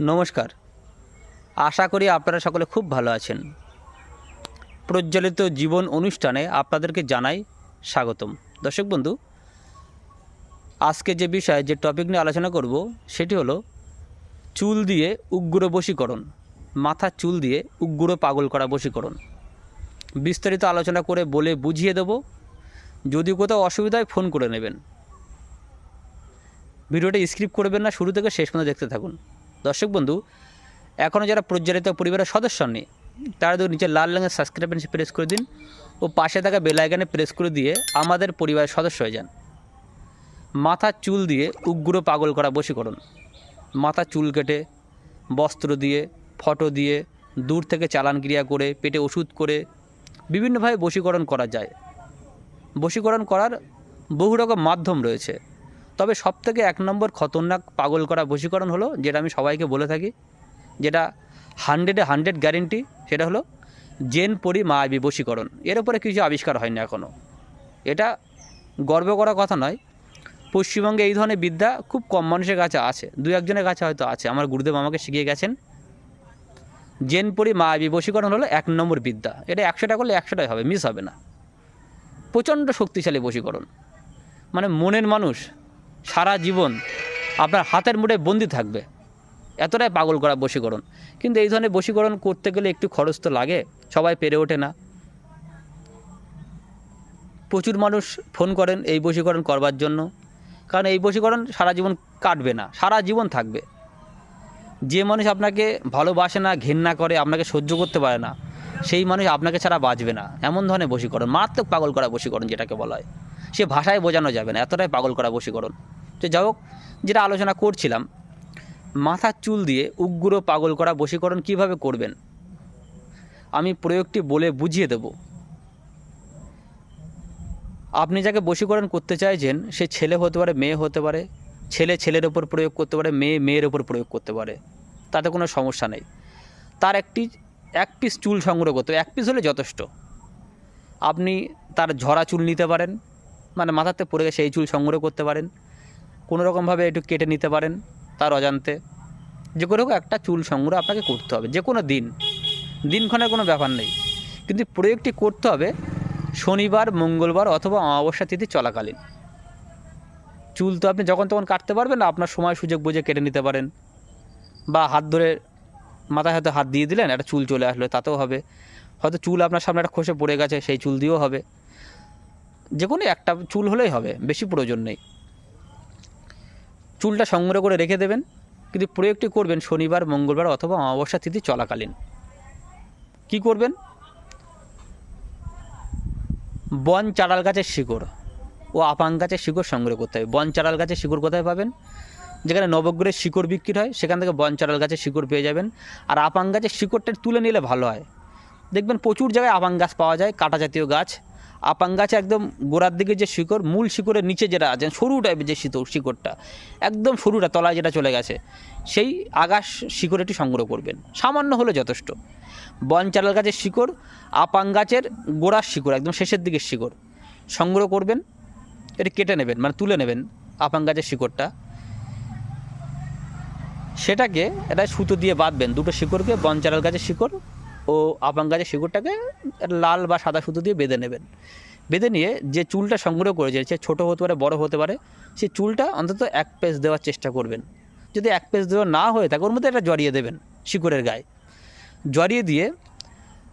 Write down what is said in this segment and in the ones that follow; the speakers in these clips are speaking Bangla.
নমস্কার। আশা করি আপনারা সকলে খুব ভালো আছেন। প্রজ্বলিত জীবন অনুষ্ঠানে আপনাদেরকে জানাই স্বাগতম। দর্শক বন্ধু, আজকে যে বিষয়ে, যে টপিক নিয়ে আলোচনা করব, সেটি হলো চুল দিয়ে উগ্র বশীকরণ, মাথার চুল দিয়ে উগ্র পাগল করা বশীকরণ। বিস্তারিত আলোচনা করে বলে বুঝিয়ে দেব। যদি কোথাও অসুবিধায় ফোন করে নেবেন। ভিডিওটা স্ক্রিপ্ট করবেন না, শুরু থেকে শেষ পর্যন্ত দেখতে থাকুন। দর্শক বন্ধু এখনও যারা প্রজ্বলিত পরিবারের সদস্য নেই তারা তো নিচে লাল রঙের সাবস্ক্রাইব প্রেস করে দিন ও পাশে থাকা বেল আইকনে প্রেস করে দিয়ে আমাদের পরিবারের সদস্য হয়ে যান। মাথার চুল দিয়ে উগ্র পাগল করা বশীকরণ মাথার চুল কেটে, বস্ত্র দিয়ে, ফটো দিয়ে, দূর থেকে চালান ক্রিয়া করে, পেটে ওষুধ করে, বিভিন্নভাবে বশীকরণ করা যায়। বশীকরণ করার বহু রকম মাধ্যম রয়েছে। তবে সবথেকে এক নম্বর খতরনাক পাগল করা বশীকরণ হলো, যেটা আমি সবাইকে বলে থাকি, যেটা হান্ড্রেডে হান্ড্রেড গ্যারেন্টি সেটা হলো জেন পরি মা আবি বশীকরণ। এর উপরে কিছু আবিষ্কার হয়নি এখনও এটা গর্ব করা কথা নয়। পশ্চিমবঙ্গে এই ধরনের বিদ্যা খুব কম মানুষের কাছে আছে। দু একজনের কাছে হয়তো আছে। আমার গুরুদেব আমাকে শিখিয়ে গেছেন। জেন পরি মা আবি বশীকরণ হলো এক নম্বর বিদ্যা। এটা একশোটা করলে একশোটাই হবে, মিস হবে না। প্রচণ্ড শক্তিশালী বশীকরণ। মানে মনের মানুষ সারা জীবন আপনার হাতের মুঠে বন্দি থাকবে। এতটাই পাগল করা বশীকরণ। কিন্তু এই ধরনের বশীকরণ করতে গেলে একটু খরচ তো লাগে, সবাই পেরে ওঠে না। প্রচুর মানুষ ফোন করেন এই বশীকরণ করবার জন্য। কারণ এই বশীকরণ সারা জীবন কাটবে না, সারা জীবন থাকবে। যে মানুষ আপনাকে ভালোবাসে না ঘেন্না করে, আপনাকে সহ্য করতে পারে না, সেই মানুষ আপনাকে ছাড়া বাঁচবে না। এমন ধরনের বশীকরণ, মারাত্মক পাগল করা বশীকরণ যেটাকে বলা হয়। সে ভাষায় বোঝানো যাবে না, এতটাই পাগল করা বশীকরণ। তো যাই হোক, যেটা আলোচনা করছিলাম, মাথার চুল দিয়ে উগ্র পাগল করা বশীকরণ কীভাবে করবেন? আমি প্রয়োগটি বলে বুঝিয়ে দেব। আপনি যাকে বশীকরণ করতে চাইছেন, সে ছেলে হতে পারে, মেয়ে হতে পারে, ছেলে ছেলের ওপর প্রয়োগ করতে পারে, মেয়ে মেয়ের ওপর প্রয়োগ করতে পারে, তাতে কোনো সমস্যা নেই। তার একটি, এক পিস চুল সংগ্রহ করতে, এক পিস হলে যথেষ্ট। আপনি তার ঝরা চুল নিতে পারেন মানে মাথাতে পড়ে সেই চুল সংগ্রহ করতে পারেন। রকমভাবে একটু কেটে নিতে পারেন তার অজান্তে। যে কোনো একটা চুল সংগ্রহ আপনাকে করতে হবে, যে কোনো দিন। দিনক্ষণের কোনো ব্যাপার নেই। কিন্তু প্রয়োগটি করতে হবে শনিবার, মঙ্গলবার অথবা অমাবস্যা তিথি চলাকালীন। চুল তো আপনি যখন তখন কাটতে পারবেন না আপনার সময়, সুযোগ বুঝে কেটে নিতে পারেন। বা হাত ধরে মাথায় হয়তো হাত দিয়ে দিলেন, একটা চুল চলে আসলো, তাতেও হবে। হয়তো চুল আপনার সামনে একটা খসে পড়ে গেছে, সেই চুল দিয়েও হবে। যে কোনো একটা চুল হলেই হবে, বেশি প্রয়োজন নেই। চুলটা সংগ্রহ করে রেখে দেবেন। কিন্তু প্রয়োগটি করবেন শনিবার, মঙ্গলবার অথবা অমাবস্যা তিথি চলাকালীন। কি করবেন? বন চাড়াল গাছের শিকড় ও আপাং গাছের শিকড় সংগ্রহ করতে হবে। বন চাড়াল গাছের শিকড় কোথায় পাবেন? যেখানে নবগ্রহের শিকড় বিক্রি হয়, সেখান থেকে বন চাড়াল গাছের শিকড় পেয়ে যাবেন। আর আপাং গাছের শিকড়টা তুলে নিলে ভালো হয়। দেখবেন প্রচুর জায়গায় আপাং গাছ পাওয়া যায়, কাটা জাতীয় গাছ। আপাং গাছে একদম গোড়ার দিকে যে শিকড়, মূল শিকড়ের নিচে যেটা আছে, সরু টাইপের যে শিকড় শিকড়টা, একদম সরুটা, তলায় যেটা চলে গেছে, সেই আগাস শিকড়টি সংগ্রহ করবেন। সামান্য হলে যথেষ্ট। বন চারাল গাছের শিকড়, আপাং গাছের গোড়ার শিকড়, একদম শেষের দিকের শিকড় সংগ্রহ করবেন। এটি কেটে নেবেন মানে তুলে নেবেন আপাং গাছের শিকড়টা। সেটাকে এটা সুতো দিয়ে বাঁধবেন, দুটো শিকড়কে, বন চারাল গাছের শিকড় ও আপাং গাছের শিকড়টাকে লাল বা সাদা সুতো দিয়ে বেঁধে নেবেন। বেঁধে নিয়ে যে চুলটা সংগ্রহ করেছে সে ছোটো হতে পারে, বড় হতে পারে, সেই চুলটা অন্তত এক পেজ দেওয়ার চেষ্টা করবেন। যদি এক পেজ দেওয়া না হয়ে থাকে, ওর মধ্যে একটা জড়িয়ে দেবেন শিকড়ের গায়ে। জড়িয়ে দিয়ে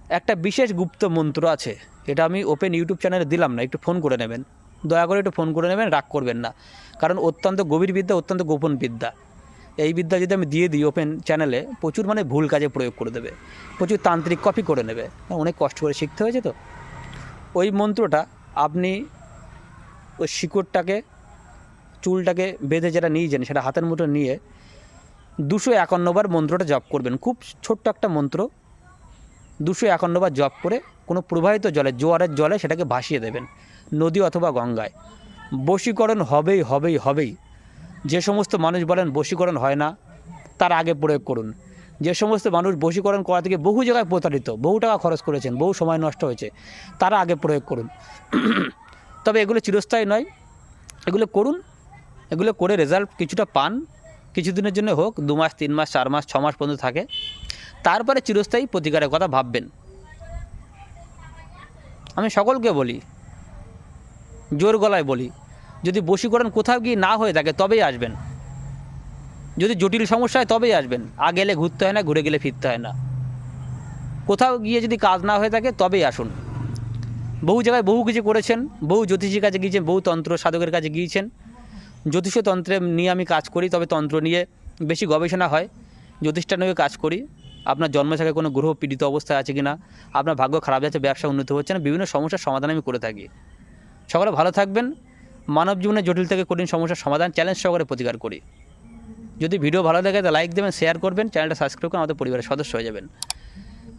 একটা বিশেষ গুপ্ত মন্ত্র আছে, এটা আমি ওপেন ইউটিউব চ্যানেলে দিলাম না, একটু ফোন করে নেবেন। দয়া করে একটু ফোন করে নেবেন, রাগ করবেন না। কারণ অত্যন্ত গভীর বিদ্যা অত্যন্ত গোপন বিদ্যা। এই বিদ্যা যদি আমি দিয়ে দিই ওপেন চ্যানেলে প্রচুর মানে ভুল কাজে প্রয়োগ করে দেবে। প্রচুর তান্ত্রিক কপি করে নেবে। অনেক কষ্ট করে শিখতে হয়েছে তো। ওই মন্ত্রটা আপনি ওই শিকড়টাকে, চুলটাকে বেঁধে যেটা নিয়েছেন, সেটা হাতের মুঠো নিয়ে দুশো একান্নবার মন্ত্রটা জপ করবেন। খুব ছোট্ট একটা মন্ত্র। দুশো একান্নবার জপ করে কোনো প্রবাহিত জলে, জোয়ারের জলে সেটাকে ভাসিয়ে দেবেন। নদী অথবা গঙ্গায়। বশীকরণ হবেই হবেই হবেই। যে সমস্ত মানুষ বলেন বশীকরণ হয় না, তার আগে প্রয়োগ করুন। যে সমস্ত মানুষ বশীকরণ করা থেকে বহু জায়গায় প্রতারিত, বহু টাকা খরচ করেছেন, বহু সময় নষ্ট হয়েছে, তারা আগে প্রয়োগ করুন। তবে এগুলো চিরস্থায়ী নয়। এগুলো করুন, এগুলো করে রেজাল্ট কিছুটা পান। কিছুদিনের জন্য হোক, দু মাস, তিন মাস, চার মাস, ছ মাস পর্যন্ত থাকে। তারপরে চিরস্থায়ী প্রতিকারের কথা ভাববেন। আমি সকলকে বলি, জোর গলায় বলি যদি বশীকরণ কোথাও গিয়ে না হয়ে থাকে, তবেই আসবেন। যদি জটিল সমস্যা হয়, তবেই আসবেন। আগে এলে ঘুরতে হয় না, ঘুরে গেলে ফিরতে হয় না। কোথাও গিয়ে যদি কাজ না হয়ে থাকে, তবেই আসুন। বহু জায়গায় বহু কিছু করেছেন, বহু জ্যোতিষীর কাছে গিয়েছেন, বহু তন্ত্র সাধকের কাছে গিয়েছেন। জ্যোতিষ তন্ত্রে নিয়ে আমি কাজ করি, তবে তন্ত্র নিয়ে বেশি গবেষণা হয়। জ্যোতিষটা নিয়ে কাজ করি। আপনার জন্ম থেকে কোনো গ্রহ পীড়িত অবস্থায় আছে কি না আপনার ভাগ্য খারাপ যাচ্ছে, ব্যবসা উন্নতি হচ্ছে না, বিভিন্ন সমস্যার সমাধান আমি করে থাকি। সকলে ভালো থাকবেন। মানব জীবনে জটিল থেকে কঠিন সমস্যার সমাধান চ্যালেঞ্জ সহকারে প্রতিকার করি। যদি ভিডিও ভালো লাগে তাহলে লাইক দেবেন শেয়ার করবেন চ্যানেলটা সাবস্ক্রাইব করে আমাদের পরিবারের সদস্য হয়ে যাবেন।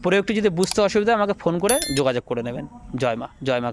প্রয়োগটি যদি বুঝতে অসুবিধা আমাকে ফোন করে যোগাযোগ করে নেবেন। জয় মা জয় মা